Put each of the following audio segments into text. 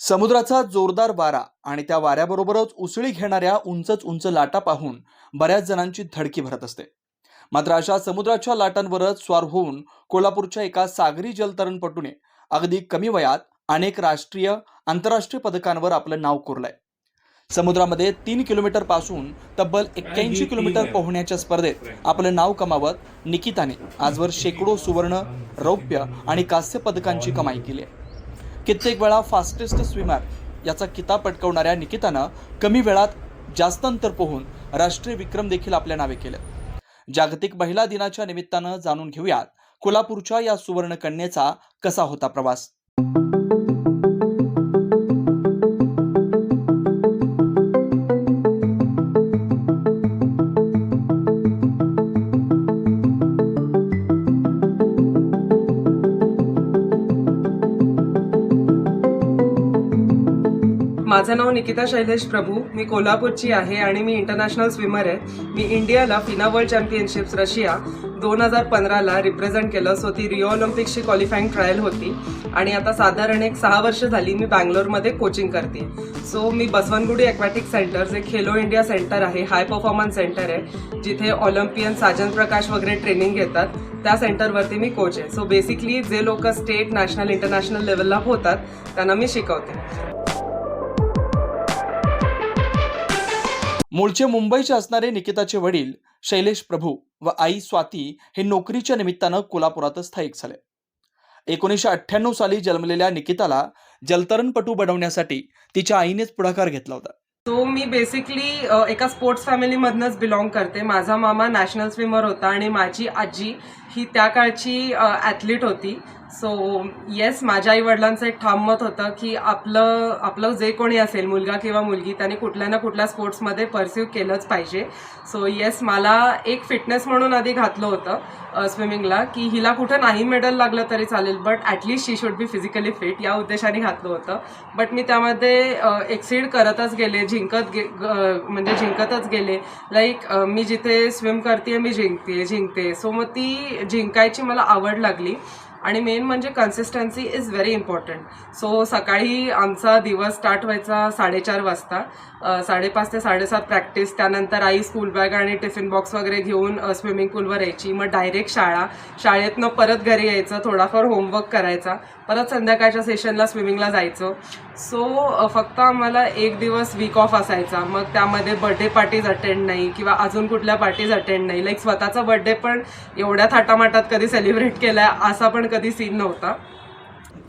समुद्राचा जोरदार वारा आणि त्या वाऱ्याबरोबरच उसळी घेणाऱ्या उंचच उंच लाटा पाहून बऱ्याच जणांची धडकी भरत असते. मात्र अशा समुद्राच्या लाटांवरच स्वार होऊन कोल्हापूरच्या एका सागरी जलतरणपटूने अगदी कमी वयात अनेक राष्ट्रीय आंतरराष्ट्रीय पदकांवर आपलं नाव कोरलंय. समुद्रामध्ये तीन किलोमीटरपासून तब्बल एक्क्याऐंशी किलोमीटर पोहण्याच्या स्पर्धेत आपलं नाव कमावत निकिताने आजवर शेकडो सुवर्ण रौप्य आणि कांस्य पदकांची कमाई केली आहे. कित्येक वेळा फास्टेस्ट स्विमर याचा किताब पटकवणाऱ्या निकितानं कमी वेळात जास्त अंतर पोहून राष्ट्रीय विक्रम देखील आपल्या नावे केले. जागतिक महिला दिनाच्या निमित्तानं जाणून घेऊयात कोल्हापूरच्या या सुवर्णकन्येचा कसा होता प्रवास? माझं नाव निकिता शैलेश प्रभू मी कोल्हापूरची आहे आणि मी इंटरनॅशनल स्विमर आहे. मी इंडियाला फिना वर्ल्ड चॅम्पियनशिप्स रशिया दोन हजार पंधराला रिप्रेझेंट केलं. सो ती रिओ ऑलिम्पिक्सची क्वालिफाईंग ट्रायल होती. आणि आता साधारण एक सहा वर्ष झाली मी बँगलोरमध्ये कोचिंग करते. सो मी बसवनगुडी ॲक्वॅटिक सेंटर जे खेलो इंडिया सेंटर आहे हाय परफॉर्मन्स सेंटर आहे जिथे ऑलिम्पियन साजन प्रकाश वगैरे ट्रेनिंग घेतात त्या सेंटरवरती मी कोच आहे. सो बेसिकली जे लोक स्टेट नॅशनल इंटरनॅशनल लेवलला होतात त्यांना मी शिकवते. मूळचे मुंबईचे असणारे निकिताचे वडील शैलेश प्रभू व आई स्वाती हे नोकरीच्या निमित्तानं कोल्हापुरातच स्थायिक झाले. एकोणीसशे अठ्ठ्याण्णव साली जन्मलेल्या निकिताला जलतरणपटू बनवण्यासाठी तिच्या आईनेच पुढाकार घेतला होता. तो मी बेसिकली एका स्पोर्ट्स फॅमिलीमधनंच बिलॉंग करते. माझा मामा नॅशनल स्विमर होता आणि माझी आजी ही त्या काळची ॲथलीट होती. सो येस माझ्या आई वडिलांचं एक ठाम मत होतं की आपलं आपलं जे कोणी असेल मुलगा किंवा मुलगी त्याने कुठल्या ना कुठल्या स्पोर्ट्समध्ये परस्यू केलंच पाहिजे. सो येस मला एक फिटनेस म्हणून आधी घातलं होतं स्विमिंगला की हिला कुठं नाही मेडल लागलं तरी चालेल but at least she should be physically fit या उद्देशाने घातलं होतं. बट मी त्यामध्ये एक्सिड करतच गेले जिंकत गे म्हणजे जिंकतच गेले. लाईक मी जिथे स्विम करते मी जिंकते जिंकते सो मग ती जिंकायची मला आवड लागली. आणि मेन म्हणजे consistency is very important so सकाळी आमचा दिवस स्टार्ट व्हायचा साडेचार वाजता. साडेपाच ते साडेसात प्रॅक्टिस त्यानंतर आई स्कूल बॅग आणि टिफिन बॉक्स वगैरे घेऊन स्विमिंग पूलवर यायची. मग डायरेक्ट शाळा. शाळेतनं परत घरी यायचं. थोडाफार होमवर्क करायचा. परत संध्याकाळच्या सेशनला स्विमिंगला जायचं. सो फक्त आम्हाला एक दिवस वीक ऑफ असायचा. मग त्यामध्ये बर्थडे पार्टीज अटेंड नाही किंवा अजून कुठल्या पार्टीज अटेंड नाही. लाईक स्वतःचा बर्थडे पण एवढ्या थाटामाटात कधी सेलिब्रेट केलाय असा पण कधी सीन नव्हता.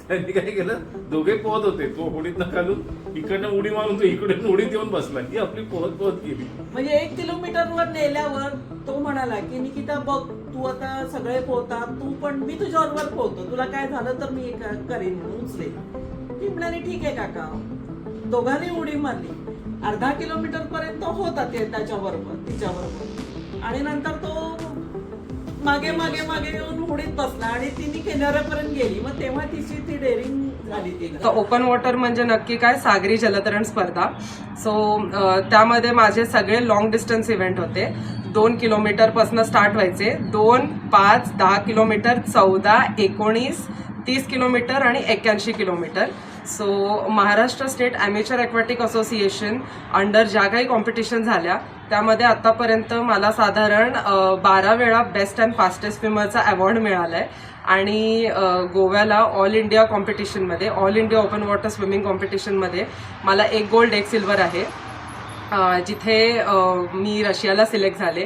त्यांनी काय केलं? दोघे पोहत होते. तो उडीत घालून इकडनं उडी मारून तो इकडून उडीत येऊन बसला. ही आपली पोहत पोहत गेली. म्हणजे एक किलोमीटरवर नेल्यावर तो म्हणाला की निकिता बघ तू आता सगळे पोहतात तू पण मी तुझ्याबरोबर पोहतो. तुला काय झालं तर मी करीन म्हणून उचलेन. ती म्हणाली ठीक आहे काका. दोघांनी उडी मारली. अर्धा किलोमीटर पर्यंत होता ते त्याच्याबरोबर तिच्याबरोबर. आणि नंतर तो मागे मागे मागे येऊन उडीत बसला आणि तिने किनाऱ्यापर्यंत गेली. मग तेव्हा तिची ती डेअरिंग झाली तर ओपन वॉटर म्हणजे नक्की काय? सागरी जलतरण स्पर्धा. सो त्यामध्ये माझे सगळे लॉंग डिस्टन्स इव्हेंट होते. दोन किलोमीटरपासून स्टार्ट व्हायचे. दोन पाच दहा किलोमीटर चौदा एकोणीस तीस किलोमीटर आणि एक्क्याऐंशी kilometre. So Maharashtra state amateur aquatic association under ज्या काही कॉम्पिटिशन झाल्या त्यामध्ये आत्तापर्यंत मला साधारण बारा वेळा बेस्ट अँड फास्टेस्ट स्विमरचा अवॉर्ड मिळाला आहे आणि गोव्याला ऑल इंडिया कॉम्पिटिशनमध्ये all India open water swimming कॉम्पिटिशनमध्ये मला एक गोल्ड एक सिल्वर आहे. जिथे मी रशियाला सिलेक्ट झाले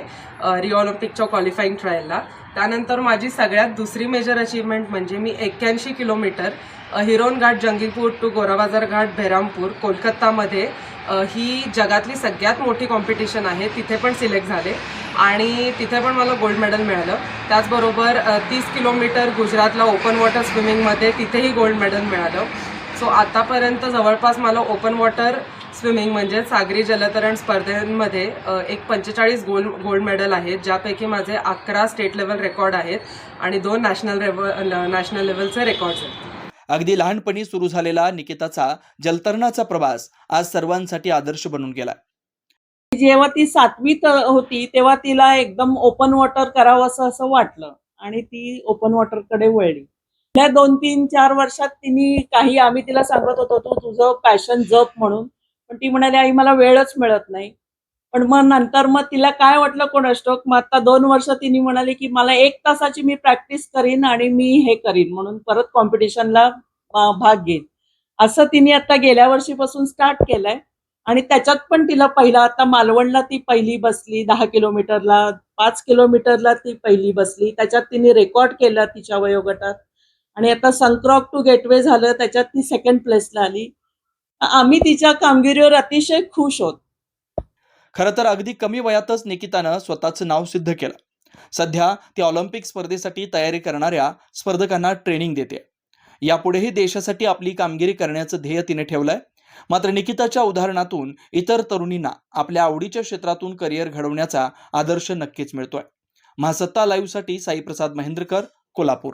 रिओ ऑलिम्पिकच्या क्वालिफाईंग ट्रायलला त्यानंतर माझी सगळ्यात दुसरी मेजर अचीवमेंट म्हणजे मी एक्क्याऐंशी किलोमीटर हिरोन घाट जंगीपूर टू गोराबाजार घाट बेरामपूर कोलकातामध्ये ही जगातली सगळ्यात मोठी कॉम्पिटिशन आहे. तिथे पण सिलेक्ट झाले आणि तिथे पण मला गोल्ड मेडल मिळालं. त्याचबरोबर तीस किलोमीटर गुजरातला ओपन वॉटर स्विमिंगमध्ये तिथेही गोल्ड मेडल मिळालं. सो आतापर्यंत जवळपास मला ओपन वॉटर स्विमिंग म्हणजे सागरी जलतरण स्पर्धेमध्ये एक पंचेचाळीस गोल्ड गोल्ड मेडल आहेत ज्यापैकी माझे अकरा स्टेट लेवल रेकॉर्ड आहेत आणि दोन नॅशनल लेवल नॅशनल लेवलचे रेकॉर्ड्स आहेत. अगदी लहानपणी सुरू झालेला निकिताचा जलतरणाचा प्रवास आज सर्वांसाठी आदर्श बनून गेला जेव्हा ती सातवीत होती तेव्हा तिला एकदम ओपन वॉटर करावं असं असं वाटलं आणि ती ओपन वॉटरकडे वळली. त्या दोन तीन चार वर्षात तिने काही आम्ही तिला सांगत होतो तू तुझं पॅशन जप म्हणून पण ती म्हणाली आई मला वेळच मिळत नाही. पण मग नंतर मग तिला काय वाटलं कोण स्टोक मग आता दोन वर्ष तिने म्हणाली की मला एक तासाची मी प्रॅक्टिस करीन आणि मी हे करीन म्हणून परत कॉम्पिटिशनला भाग घेईन. असं तिने आता गेल्या वर्षीपासून स्टार्ट केलंय. आणि त्याच्यात पण तिला पहिला आता मालवणला ती पहिली बसली दहा किलोमीटरला पाच किलोमीटरला ती पहिली बसली. त्याच्यात तिने रेकॉर्ड केलं तिच्या वयोगटात. आणि आता संक्रॉक टू गेटवे झालं त्याच्यात ती सेकंड प्लेसला आली. आम्ही तिच्या कामगिरीवर अतिशय खुश होत. खरं तर अगदी कमी वयातच निकितानं स्वतःचं नाव सिद्ध केलं. सध्या ती ऑलिम्पिक स्पर्धेसाठी तयारी करणाऱ्या स्पर्धकांना ट्रेनिंग देते. यापुढेही देशासाठी आपली कामगिरी करण्याचं ध्येय तिने ठेवलंय. मात्र निकिताच्या उदाहरणातून इतर तरुणींना आपल्या आवडीच्या क्षेत्रातून करिअर घडवण्याचा आदर्श नक्कीच मिळतोय. महासत्ता लाईव्हसाठी साईप्रसाद महेंद्रकर कोल्हापूर.